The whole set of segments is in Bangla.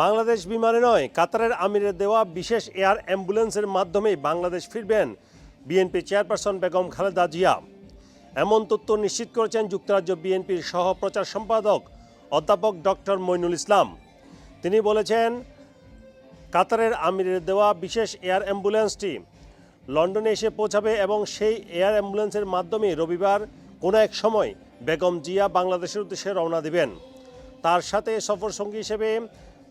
বাংলাদেশ বিমানে নয়, কাতারের আমিরের দেওয়া বিশেষ এয়ার অ্যাম্বুলেন্সের মাধ্যমেই বাংলাদেশ ফিরবেন বিএনপি চেয়ারপারসন বেগম খালেদা জিয়া। এমন তথ্য নিশ্চিত করেছেন যুক্তরাজ্য বিএনপির সহ প্রচার সম্পাদক অধ্যাপক ডক্টর মইনুল ইসলাম। তিনি বলেছেন, কাতারের আমিরের দেওয়া বিশেষ এয়ার অ্যাম্বুলেন্সটি লন্ডনে এসে পৌঁছাবে এবং সেই এয়ার অ্যাম্বুলেন্সের মাধ্যমে রবিবার কোনো এক সময় বেগম জিয়া বাংলাদেশের উদ্দেশ্যে রওনা দেবেন। তার সাথে সফর সঙ্গী হিসেবে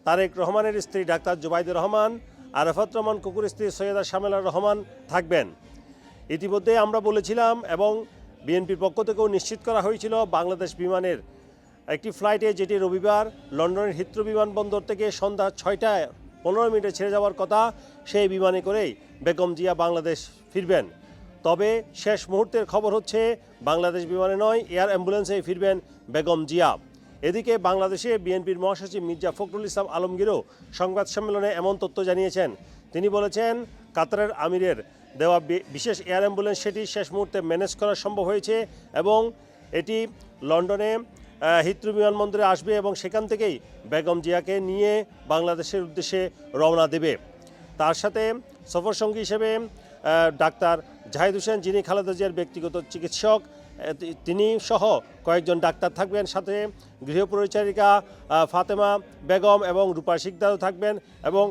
তারেক রহমানের স্ত্রী ডাক্তার জুবাইদুর রহমান, আরাফাত রহমান, কুকুর স্ত্রী সৈয়দা শামেলা রহমান থাকবেন। ইতিমধ্যে আমরা বলেছিলাম এবং বিএনপির পক্ষ থেকেও নিশ্চিত করা হয়েছিল বাংলাদেশ বিমানের একটি ফ্লাইটে যেটি রবিবার লন্ডনের হিথ্রো বিমানবন্দর থেকে সন্ধ্যা ছয়টায় পনেরো মিনিটে ছেড়ে যাওয়ার কথা, সেই বিমানে করেই বেগম জিয়া বাংলাদেশ ফিরবেন। তবে শেষ মুহূর্তের খবর হচ্ছে, বাংলাদেশ বিমানে নয়, এয়ার অ্যাম্বুলেন্সে ফিরবেন বেগম জিয়া। এদিকে বাংলাদেশে বিএনপির মহাসচিব মির্জা ফখরুল ইসলাম আলমগীরও সংবাদ সম্মেলনে এমন তথ্য জানিয়েছেন। তিনি বলেছেন, কাতারের আমিরের দেওয়া বিশেষ এয়ার অ্যাম্বুলেন্স সেটি শেষ মুহূর্তে ম্যানেজ করা সম্ভব হয়েছে এবং এটি লন্ডনে হিথ্রো বিমানবন্দরে আসবে এবং সেখান থেকেই বেগম জিয়াকে নিয়ে বাংলাদেশের উদ্দেশ্যে রওনা দেবে। তার সাথে সফর সঙ্গী হিসেবে ডাক্তার জাহিদ হোসেন, যিনি খালেদা জিয়ার ব্যক্তিগত চিকিৎসক তিনি সহ কয়েকজন ডাক্তার থাকবেন, সাথে গৃহপরিচারিকা ফাতেমা বেগম এবং রূপা শিকদারও থাকবেন এবং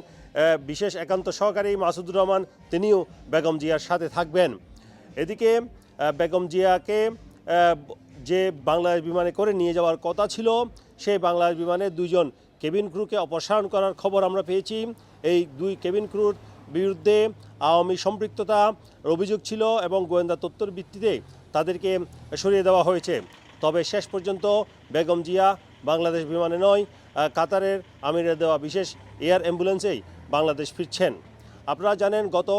বিশেষ একান্ত সহকারী মাসুদুর রহমান তিনিও বেগম জিয়ার সাথে থাকবেন। এদিকে বেগম জিয়াকে যে বাংলাদেশ বিমানে করে নিয়ে যাওয়ার কথা ছিল, সেই বাংলাদেশ বিমানে দুইজন কেবিন ক্রুকে অপসারণ করার খবর আমরা পেয়েছি। এই দুই কেবিন ক্রুর বিরুদ্ধে আওয়ামী সম্পৃক্ততা অভিযোগ ছিল এবং গোয়েন্দা তথ্যের ভিত্তিতে তাদেরকে সরিয়ে দেওয়া হয়েছে। তবে শেষ পর্যন্ত বেগম জিয়া বাংলাদেশ বিমানে নয় কাতারের আমিরের দেওয়া বিশেষ এয়ার অ্যাম্বুলেন্সেই বাংলাদেশ ফিরছেন। আপনারা জানেন, গত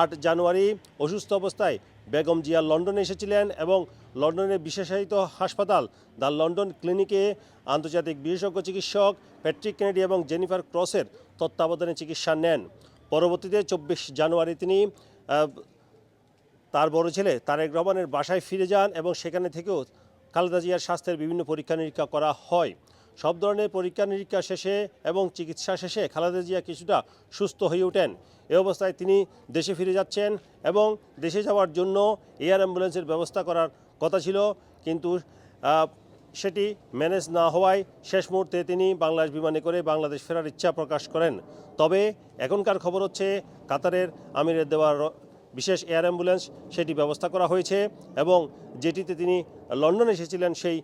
আট জানুয়ারি অসুস্থ অবস্থায় বেগম জিয়া লন্ডনে এসেছিলেন এবং লন্ডনের বিশেষায়িত হাসপাতাল দ্য লন্ডন ক্লিনিকে আন্তর্জাতিক বিশেষজ্ঞ চিকিৎসক প্যাট্রিক কেনেডি এবং জেনিফার ক্রসের তত্ত্বাবধানে চিকিৎসা নেন। পরবর্তীতে চব্বিশ জানুয়ারি তিনি তার বড় ছেলে তারেক রহমানের বাসায় ফিরে যান এবং সেখানে থেকেও খালেদা জিয়ার স্বাস্থ্যের বিভিন্ন পরীক্ষা নিরীক্ষা করা হয়। সব ধরনের পরীক্ষা নিরীক্ষা শেষে এবং চিকিৎসা শেষে খালেদা জিয়া কিছুটা সুস্থ হয়ে ওঠেন। এ অবস্থায় তিনি দেশে ফিরে যাচ্ছেন এবং দেশে যাওয়ার জন্য এয়ার অ্যাম্বুলেন্সের ব্যবস্থা করার কথা ছিল। কিন্তু সেটি ম্যানেজ না হওয়ায় শেষ মুহূর্তে তিনি বাংলাদেশ বিমানে করে বাংলাদেশ ফেরার ইচ্ছা প্রকাশ করেন। তবে এখনকার খবর হচ্ছে, কাতারের আমিরের দেওয়ার বিশেষ এয়ার অ্যাম্বুলেন্স সেটি ব্যবস্থা করা হয়েছে এবং যেটিতে তিনি লন্ডনে এসেছিলেন, সেই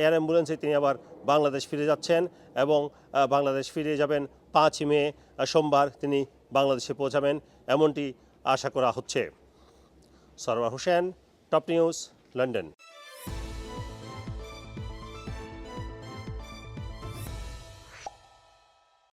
এয়ার অ্যাম্বুলেন্সে তিনি আবার বাংলাদেশ ফিরে যাচ্ছেন এবং বাংলাদেশ ফিরে যাবেন পাঁচ মে সোমবার তিনি বাংলাদেশে পৌঁছাবেন, এমনটি আশা করা হচ্ছে। Sarwar Hossain, top news, London.